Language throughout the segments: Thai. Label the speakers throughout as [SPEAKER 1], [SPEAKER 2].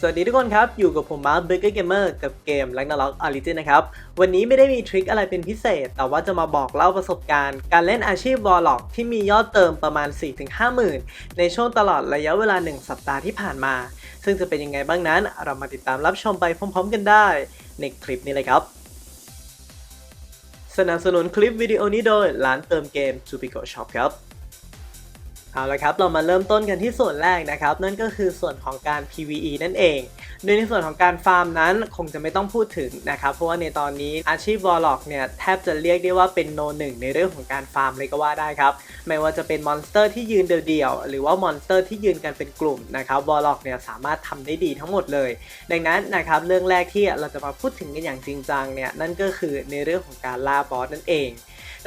[SPEAKER 1] สวัสดีทุกคนครับ อยู่กับผมมาร์คเบเกอร์เกมเมอร์กับเกม l a g n a r o k Origin นะครับ วันนี้ไม่ได้มีทริคอะไรเป็นพิเศษ แต่ว่าจะมาบอกเล่าประสบการณ์ การเล่นอาชีพ Warlock ที่มียอดเติมประมาณ 4-5หมื่นในช่วงตลอดระยะเวลา 1 สัปดาห์ที่ผ่านมา ซึ่งจะเป็นยังไงบ้างนั้น เรามาติดตามรับชมไปพร้อม ๆ กันได้ในคลิปนี้เลยครับ สนับสนุนคลิปวิดีโอนี้โดยร้านเติมเกม Jupico Shop ครับ เอาละครับ เรามาเริ่มต้นกันที่ส่วนแรกนะครับ นั่นก็คือส่วนของการ PVE นั่นเอง โดยในส่วนของการฟาร์มนั้นคงจะไม่ต้องพูดถึงนะครับ เพราะว่าในตอนนี้อาชีพ Warlock เนี่ยแทบจะเรียกได้ว่าเป็นโนหนึ่งในเรื่องของการฟาร์มเลยก็ว่าได้ครับ ไม่ว่าจะเป็นมอนสเตอร์ที่ยืนเดี่ยวๆหรือว่ามอนสเตอร์ที่ยืนกันเป็นกลุ่มนะครับ Warlock เนี่ยสามารถทำได้ดีทั้งหมดเลย ดังนั้นนะครับเรื่องแรกที่เราจะมาพูดถึงกันอย่างจริงจังเนี่ยนั่นก็คือในเรื่องของการล่าบอสนั่นเอง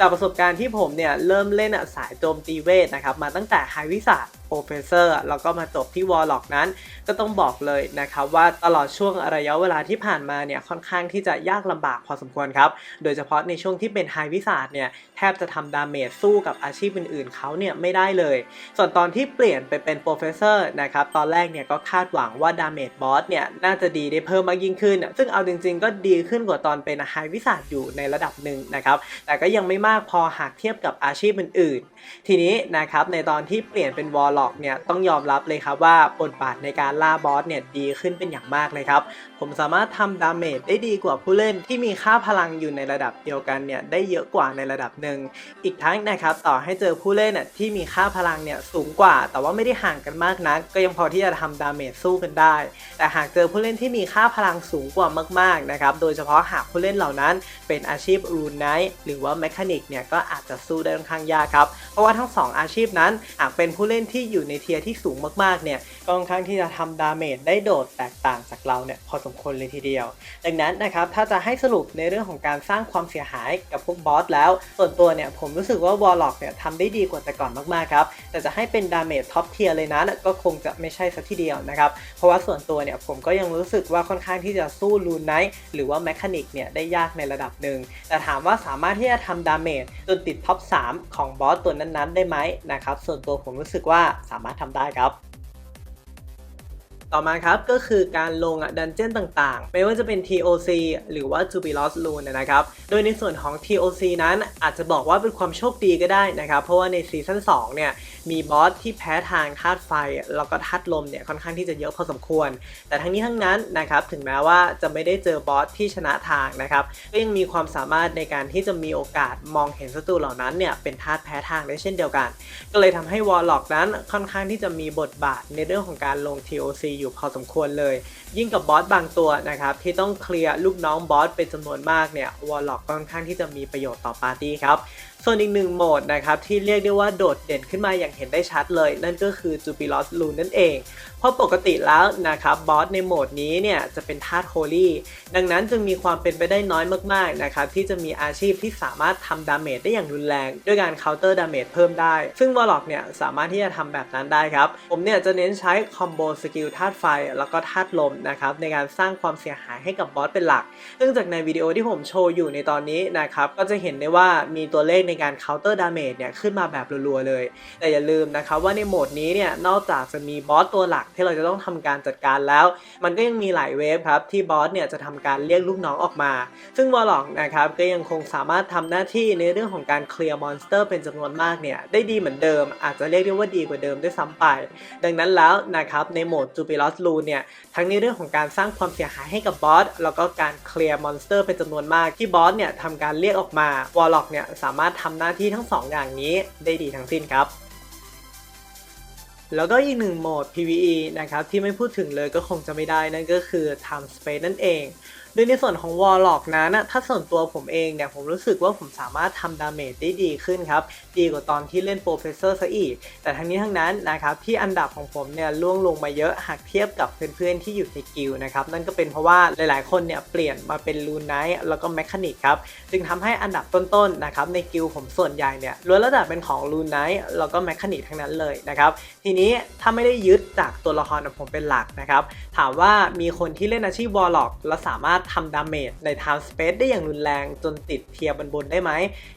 [SPEAKER 1] จากประสบการณ์ที่ผมเนี่ยเริ่มเล่นสายโจมตีเวทนะครับมาตั้งแต่ไฮวิสา โปรเฟสเซอร์แล้วก็มาจบที่วอลล็อกนั้น ก็ต้องบอกเลยนะครับว่าตลอดช่วงระยะเวลาที่ผ่านมาเนี่ยค่อนข้างที่จะยากลำบากพอสมควรครับ โดยเฉพาะในช่วงที่เป็นไฮวิสาดเนี่ยแทบจะทำดาเมจสู้กับอาชีพอื่นๆเขาเนี่ยไม่ได้เลย ส่วนตอนที่เปลี่ยนไปเป็นโปรเฟสเซอร์นะครับตอนแรกเนี่ยก็คาดหวังว่าดาเมจบอสเนี่ยน่าจะดีได้เพิ่มมากยิ่งขึ้น ซึ่งเอาจริงๆ ก็ดีขึ้นกว่าตอนเป็นไฮวิสาดอยู่ในระดับหนึ่งนะครับแต่ก็ยังไม่มากพอหากเทียบกับอาชีพอื่นๆ ทีนี้นะครับในตอนที่เปลี่ยนเป็นวอลล็อกเนี่ยต้องยอมรับเลยครับว่าบทบาทในการล่าบอสเนี่ยดีขึ้นเป็นอย่างมากเลยครับ ผมสามารถทำดาเมจได้ดีกว่าผู้เล่นที่มีค่าพลังอยู่ในระดับเดียวกันเนี่ยได้เยอะกว่าในระดับหนึ่ง อีกทั้งนะครับต่อให้เจอผู้เล่นน่ะที่มีค่าพลังเนี่ยสูงกว่า แต่ว่าไม่ได้ห่างกันมากนัก ก็ยังพอที่จะทำดาเมจสู้กันได้ แต่หากเจอผู้เล่นที่มีค่าพลังสูงกว่ามากๆนะครับโดยเฉพาะหากผู้เล่นเหล่านั้นเป็นอาชีพรูนไนท์หรือว่าแมคานิกเนี่ยก็อาจจะสู้ได้ค่อนข้างยากครับเพราะว่าทั้งสองอาชีพนั้นหากเป็นผู้เล่นที่อยู่ในเทียร์ที่สูงมากๆเนี่ยก็ค่อนข้างที่จะทำดาเมจได้โดดแตกต่างจากเราเนี่ยพอสมควรเลยทีเดียว ดังนั้นนะครับถ้าจะให้สรุปในเรื่องของการสร้างความเสียหายกับพวกบอสแล้ว ส่วนตัวเนี่ยผมรู้สึกว่าวอลล็อกเนี่ยทำได้ดีกว่าแต่ก่อนมากๆครับแต่จะให้เป็นดาเมจท็อปเทียร์เลยนั้นก็คงจะไม่ใช่สักทีเดียวนะครับเพราะว่าส่วนตัวเนี่ยผมก็ยังรู้สึกว่าค่อนข้างที่จะสู้ลูนไนท์หรือว่าแมคานิกเนี่ยได้ยากในระดับหนึ่งแต่ถามว่าสามารถที่จะทำดาเมจจนติดท็อป3ของบอสตัวนั้นๆ ได้ไหมนะครับส่วนตัวผมรู้สึกว่าสามารถทำได้ครับ ต่อมาครับก็คือการลงดันเจี้ยนต่างๆ ไม่ว่าจะเป็น TOC หรือว่า To Be Lost Rune นะครับ โดยในส่วนของ TOC นั้นอาจจะบอกว่าเป็นความโชคดีก็ได้นะครับ เพราะว่าในซีซั่น2เนี่ยมีบอสที่แพ้ทางธาตุไฟ แล้วก็ธาตุลมเนี่ยค่อนข้างที่จะเยอะพอสมควร แต่ทั้งนี้ทั้งนั้นนะครับถึงแม้ว่าจะไม่ได้เจอบอสที่ชนะทางนะครับก็ยังมีความสามารถในการที่จะมีโอกาสมองเห็นศัตรูเหล่านั้นเนี่ยเป็นธาตุแพ้ทางได้เช่นเดียวกัน ก็เลยทำให้วอลล็อกนั้นค่อนข้างที่จะมีบทบาทในเรื่องของการลง TOC อยู่พอสมควรเลย ยิ่งกับบอสบางตัวนะครับที่ต้องเคลียร์ลูกน้องบอสเป็นจำนวนมากเนี่ยวอลล็อกค่อนข้างที่จะมีประโยชน์ต่อปาร์ตี้ครับ ส่วนอีกหนึ่งโหมดนะครับที่เรียกได้ว่าโดดเด่นขึ้นมาอย่างเห็นได้ชัดเลย นั่นก็คือ j u p i l o s Rune นั่นเอง เพราะปกติแล้วนะครับบอสในโหมดนี้เนี่ยจะเป็นธาตุโฮลี่ดังนั้นจึงมีความเป็นไปได้น้อยมากๆนะครับที่จะมีอาชีพที่สามารถทำดาเมจได้อย่างรุนแรง ด้วยการเคาน์เตอร์ดาเมจเพิ่มได้ ซึ่งวอลล็อกเนี่ยสามารถที่จะทำแบบนั้นได้ครับ ผมเนี่ยจะเน้นใช้คอมโบสกิลธาตุไฟ แล้วก็ธาตุลมนะครับในการสร้างความเสียหายให้กับบอสเป็นหลัก ซึ่งจากในวิดีโอที่ผมโชว์อยู่ในตอนนี้นะครับก็จะเห็นได้ว่ามีตัวเลขในการเคาน์เตอร์ดาเมจเนี่ยขึ้นมาแบบรัวๆเลย แต่อย่าลืมนะครับว่าในโหมดนี้เนี่ยนอกจากจะมีบอสตัวหลักที่เราจะต้องทำการจัดการแล้ว มันก็ยังมีหลายเวฟครับที่บอสเนี่ยจะทำการเรียกลูกน้องออกมา ซึ่งวอลล็อกนะครับก็ยังคงสามารถทำหน้าที่ในเรื่องของการเคลียร์มอนสเตอร์เป็นจำนวนมากเนี่ยได้ดีเหมือนเดิม อาจจะเรียกได้ว่าดีกว่าเดิมด้วยซ้ำไป ดังนั้นแล้วนะครับในโหมดจูปิลอสลูเนี่ยทั้งในเรื่องของการสร้างความเสียหายให้กับบอสแล้วก็การเคลียร์มอนสเตอร์เป็นจำนวนมากที่บอสเนี่ยทำการเรียกออกมาวอลล็อกเนี่ยสามารถทำหน้าที่ทั้งสองอย่างนี้ได้ดีทั้งสิ้นครับแล้วก็อีกหนึ่งโหมด PVE นะครับที่ไม่พูดถึงเลยก็คงจะไม่ได้นั่นก็คือ Time Space นั่นเอง โดยในส่วนของ Warlock นั้นนะถ้าส่วนตัวผมเองเนี่ยผมรู้สึกว่าผมสามารถทำดาเมจได้ดีขึ้นครับ ดีกว่าตอนที่เล่น Professor ซะอีก แต่ทั้งนี้ทั้งนั้นนะครับที่อันดับของผมเนี่ยล่วงลงมาเยอะหากเทียบกับเพื่อนๆที่อยู่ในกิลด์นะครับนั่นก็เป็นเพราะว่าหลายๆคนเนี่ยเปลี่ยนมาเป็นลูนไนท์แล้วก็แมคานิกครับจึงทำให้อันดับต้นๆนะครับในกิลด์ผมส่วนใหญ่เนี่ยล้วนแล้วแต่เป็นของลูนไนท์แล้วก็แมคานิกทั้งนั้นเลยนะครับทีนี้ถ้าไม่ได้ยึดจากตัวละครของผมเป็นหลักนะครับถามว่ามีคนที่เล่นอาชีพ Warlock แล้วสามารถถทำดาเมจใน Time Space ได้อย่างรุนแรงจนติดเทียบนบนๆได้ไหม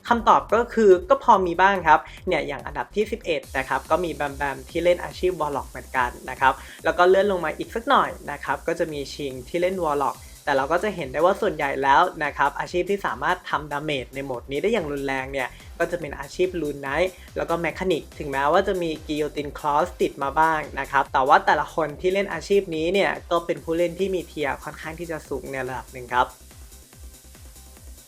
[SPEAKER 1] คำตอบก็คือก็พอมีบ้างครับ เนี่ยอย่างอันดับที่ 11 นะครับ ก็มีแบมแบมที่เล่นอาชีพวอลล็อกเหมือนกันนะครับ แล้วก็เลื่อนลงมาอีกสักหน่อยนะครับ ก็จะมีชิงที่เล่นวอลล็อก แต่เราก็จะเห็นได้ว่าส่วนใหญ่แล้วนะครับอาชีพที่สามารถทำดาเมจในโหมดนี้ได้อย่างรุนแรงเนี่ยก็จะเป็นอาชีพลูนไนท์แล้วก็แมคานิกถึงแม้ว่าจะมีกิโยตินคลอสติดมาบ้างนะครับแต่ว่าแต่ละคนที่เล่นอาชีพนี้เนี่ยก็เป็นผู้เล่นที่มีเทียร์ค่อนข้างที่จะสูงในระดับหนึ่งครับ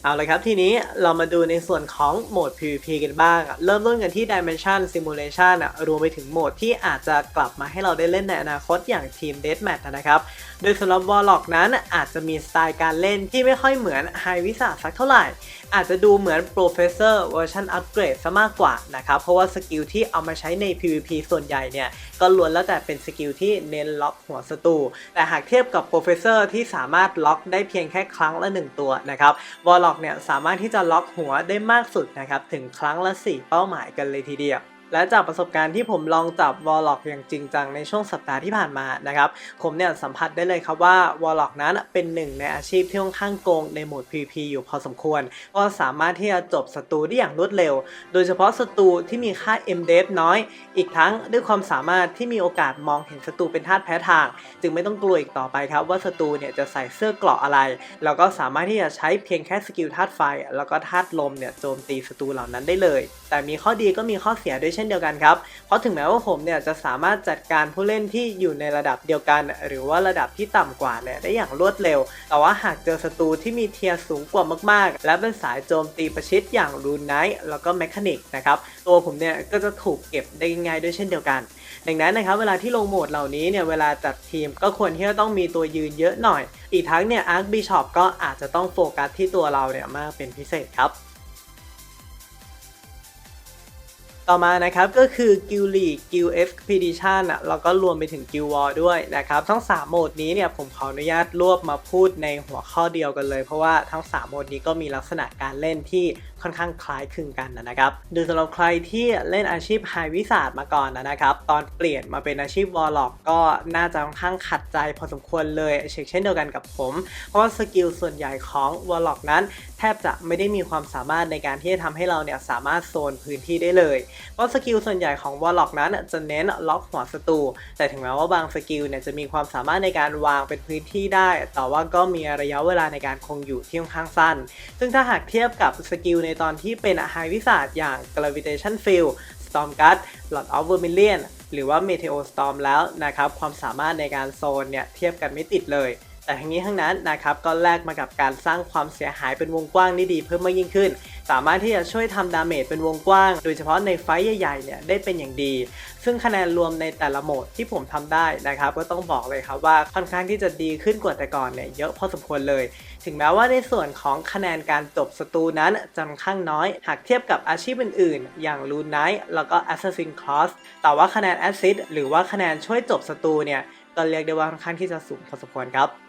[SPEAKER 1] เอาละครับ ทีนี้เรามาดูในส่วนของโหมด PVP กันบ้าง เริ่มต้นกันที่ Dimension Simulation อะรวมไปถึงโหมดที่อาจจะกลับมาให้เราได้เล่นในอนาคตอย่าง Team Deathmatch นะครับ โดยสำหรับ Warlock นั้นอาจจะมีสไตล์การเล่นที่ไม่ค่อยเหมือน High Wizard สักเท่าไหร่อาจจะดูเหมือน Professor เวอร์ชันอัปเกรดซะมากกว่านะครับเพราะว่าสกิลที่เอามาใช้ใน PVP ส่วนใหญ่เนี่ยก็ล้วนแล้วแต่เป็นสกิลที่เน้นล็อกหัวศัตรูแต่หากเทียบกับ Professor ที่สามารถล็อกได้เพียงแค่ครั้งละ 1 ตัวนะครับ Warlock เนี่ยสามารถที่จะล็อกหัวได้มากสุดนะครับถึงครั้งละ 4 เป้าหมายกันเลยทีเดียว และจากประสบการณ์ที่ผมลองจับวอลล็อกอย่างจริงจังในช่วงสัปดาห์ที่ผ่านมานะครับผมเนี่ยสัมผัสได้เลยครับว่าวอลล็อกนั้นเป็นหนึ่งในอาชีพที่ค่อนข้างโกงในโหมด PVP อยู่พอสมควร ก็สามารถที่จะจบศัตรูได้อย่างรวดเร็ว โดยเฉพาะศัตรูที่มีค่า m d e f น้อย อีกทั้งด้วยความสามารถที่มีโอกาสมองเห็นศัตรูเป็นธาตุแพ้ทาง จึงไม่ต้องกลัวอีกต่อไปครับว่าศัตรูเนี่ยจะใส่เสื้อเกราะอะไร แล้วก็สามารถที่จะใช้เพียงแค่สกิลธาตุไฟ แล้วก็ธาตุลมเนี่ยโจมตีศัตรูเหล่านั้นได้เลย แต่มีข้อดีก็มีข้อเสียด้วยเช่นเดียวกันครับ เพราะถึงแม้ว่าผมเนี่ยจะสามารถจัดการผู้เล่นที่อยู่ในระดับเดียวกัน หรือว่าระดับที่ต่ำกว่าเนี่ยได้อย่างรวดเร็ว แต่ว่าหากเจอศัตรูที่มีเทียร์สูงกว่ามากๆ และเป็นสายโจมตีประชิดอย่างรูนไนท์แล้วก็แมคานิกนะครับตัวผมเนี่ยก็จะถูกเก็บได้ง่ายด้วยเช่นเดียวกัน ดังนั้นนะครับเวลาที่ลงโหมดเหล่านี้เนี่ยเวลาจัดทีมก็ควรที่จะต้องมีตัวยืนเยอะหน่อย อีกทั้งเนี่ยอาร์คบิชอปก็อาจจะต้องโฟกัสที่ตัวเราเนี่ยมากเป็นพิเศษครับ ต่อมานะครับก็คือ Guild League Guild Expedition อะแล้วก็รวมไปถึง Guild War ด้วยนะครับ ทั้ง 3 โหมดนี้เนี่ยผมขออนุญาตรวบมาพูดในหัวข้อเดียวกันเลย เพราะว่าทั้ง 3 โหมดนี้ก็มีลักษณะการเล่นที่ค่อนข้างคล้ายคลึงกันนะครับโดยสำหรับใครที่เล่นอาชีพไฮวิสาดมาก่อนนะครับ ตอนเปลี่ยนมาเป็นอาชีพวอลล็อกก็น่าจะค่อนข้างขัดใจพอสมควรเลยเช่นเดียวกันกับผม เพราะว่าสกิลส่วนใหญ่ของวอลล็อกนั้นแทบจะไม่ได้มีความสามารถในการที่จะทำให้เราเนี่ยสามารถโซนพื้นที่ได้เลย เพราะสกิลส่วนใหญ่ของวอลล็อกนั้นจะเน้นล็อกหัวศัตรูแต่ถึงแม้ว่าบางสกิลเนี่ยจะมีความสามารถในการวางเป็นพื้นที่ได้ แต่ว่าก็มีระยะเวลาในการคงอยู่ที่ค่อนข้างสั้น ซึ่งถ้าหากเทียบกับสกิลในตอนที่เป็นไฮวิสาดอย่าง gravitation field storm guard lord of vermilion หรือว่า meteor storm แล้วนะครับ ความสามารถในการโซนเนี่ย เทียบกันไม่ติดเลย แต่ทั้งนี้ทั้งนั้นนะครับก็แลกมากับการสร้างความเสียหายเป็นวงกว้างได้ดีเพิ่มมากยิ่งขึ้น สามารถที่จะช่วยทำดาเมจเป็นวงกว้าง โดยเฉพาะในไฟท์ใหญ่ๆเนี่ยได้เป็นอย่างดี ซึ่งคะแนนรวมในแต่ละโหมดที่ผมทำได้นะครับก็ต้องบอกเลยครับว่าค่อนข้างที่จะดีขึ้นกว่าแต่ก่อนเนี่ยเยอะพอสมควรเลย ถึงแม้ว่าในส่วนของคะแนนการจบศัตรูนั้นจะค่อนข้างน้อย หากเทียบกับอาชีพอื่นๆ อย่างลูนไนท์แล้วก็ Assassin Cross แต่ว่าคะแนนแอซิดหรือว่าคะแนนช่วยจบศัตรูเนี่ยก็เรียกได้ว่าค่อนข้างที่จะสูงพอสมควรครับ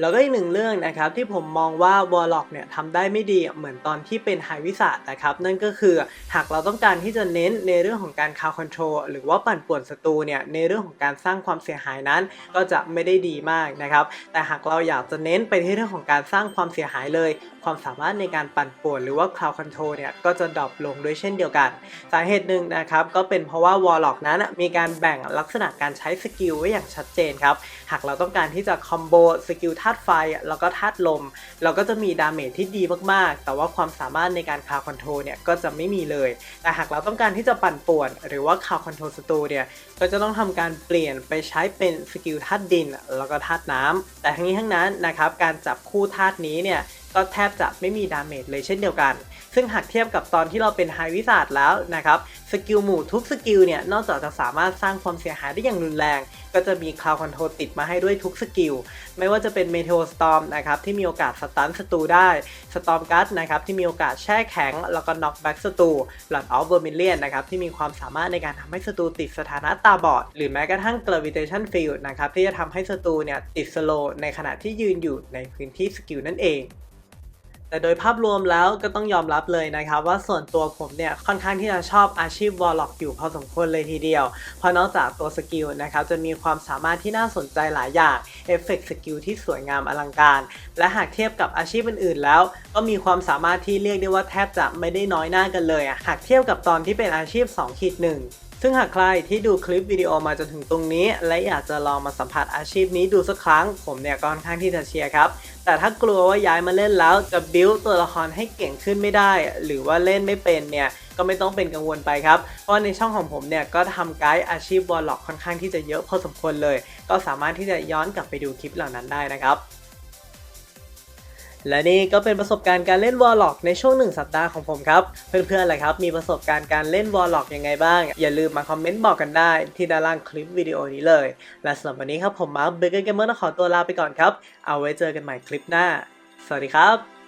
[SPEAKER 1] แล้วก็อีกหนึ่งเรื่องนะครับที่ผมมองว่าวอลล็อกเนี่ยทำได้ไม่ดีเหมือนตอนที่เป็นไฮวิสาดนะครับนั่นก็คือหากเราต้องการที่จะเน้นในเรื่องของการคาวคอนโทรลหรือว่าปั่นป่วนศัตรูเนี่ยในเรื่องของการสร้างความเสียหายนั้น ก็จะไม่ได้ดีมากนะครับแต่หากเราอยากจะเน้นไปที่เรื่องของการสร้างความเสียหายเลย ความสามารถในการปั่นป่วน หรือว่า Cloud Control เนี่ยก็จะดรอปลงด้วยเช่นเดียวกัน สาเหตุหนึ่งนะครับก็เป็นเพราะว่า Warlock นั้นมีการแบ่งลักษณะการใช้สกิลไว้อย่างชัดเจนครับหากเราต้องการที่จะคอมโบสกิลธาาตุไฟแล้วก็ธาตุลม เราก็จะมีดาเมจที่ดีมากๆ แต่ว่าความสามารถในการคาวคอนโทรเนี่ยก็จะไม่มีเลย แต่หากเราต้องการที่จะปั่นป่วน หรือว่าคาวคอนโทรศัตรูเนี่ยก็จะต้องทำการเปลี่ยนไปใช้เป็นสกิลธาตุดิน แล้วก็ธาตุน้ำแต่ทั้งนี้ทั้งนั้นนะครับการจับคู่ธาตุนี้เนี่ย ก็แทบจะไม่มีดาเมจเลยเช่นเดียวกัน ซึ่งหากเทียบกับตอนที่เราเป็นไฮวิสาดแล้วนะครับ สกิลหมู่ทุกสกิลเนี่ย นอกจากจะสามารถสร้างความเสียหายได้อย่างรุนแรง ก็จะมีคลาวคอนโทรลติดมาให้ด้วยทุกสกิล ไม่ว่าจะเป็นเม e o สตอมนะครับ ที่มีโอกาสสตันศัตรูได้สตอมกัสนะครับ ที่มีโอกาสแช่แข็ง แล้วก็น็อกแบ็กศัตรูหลอดออฟเวอร์มิเลียนนะครับ ที่มีความสามารถในการทำให้ศัตรูติดสถานะตาบอด หรือแม้กระทั่ง gravitation field นะครับที่จะทำให้ศัตรูเนี่ยติดสโลในขณะที่ยืนอยู่ในพื้นที่สกิลนั่นเอง แต่โดยภาพรวมแล้วก็ต้องยอมรับเลยนะครับว่าส่วนตัวผมเนี่ยค่อนข้างที่จะชอบอาชีพวอลล็อกอยู่พอสมควรเลยทีเดียว เพราะนอกจากตัวสกิลนะครับจะมีความสามารถที่น่าสนใจหลายอย่างเอฟเฟกต์สกิลที่สวยงามอลังการ และหากเทียบกับอาชีพอื่นๆแล้ว ก็มีความสามารถที่เรียกได้ว่าแทบจะไม่ได้น้อยหน้ากันเลย หากเทียบกับตอนที่เป็นอาชีพ2ขีดหนึ่ง ซึ่งหากใครที่ดูคลิปวิดีโอมาจนถึงตรงนี้ และอยากจะลองมาสัมผัสอาชีพนี้ดูสักครั้ง ผมเนี่ยก็ค่อนข้างที่จะเชียร์ครับ แต่ถ้ากลัวว่าย้ายมาเล่นแล้วจะบิวตัวละครให้เก่งขึ้นไม่ได้ หรือว่าเล่นไม่เป็นเนี่ยก็ไม่ต้องเป็นกังวลไปครับ เพราะในช่องของผมเนี่ยก็ทำไกด์อาชีพวอลล็อกค่อนข้างที่จะเยอะพอสมควรเลย ก็สามารถที่จะย้อนกลับไปดูคลิปเหล่านั้นได้นะครับ และนี่ก็เป็นประสบการณ์การเล่นวอลล็อกในช่วงหนึ่งสัปดาห์ของผมครับ เพื่อนๆล่ะครับ มีประสบการณ์การเล่นวอลล็อกยังไงบ้าง อย่าลืมมาคอมเมนต์บอกกันได้ที่ด้านล่างคลิปวิดีโอนี้เลย และสำหรับวันนี้ครับผมมาร์คเบเกอร์เกมเมอร์ขอตัวลาไปก่อนครับ เอาไว้เจอกันใหม่คลิปหน้า สวัสดีครับ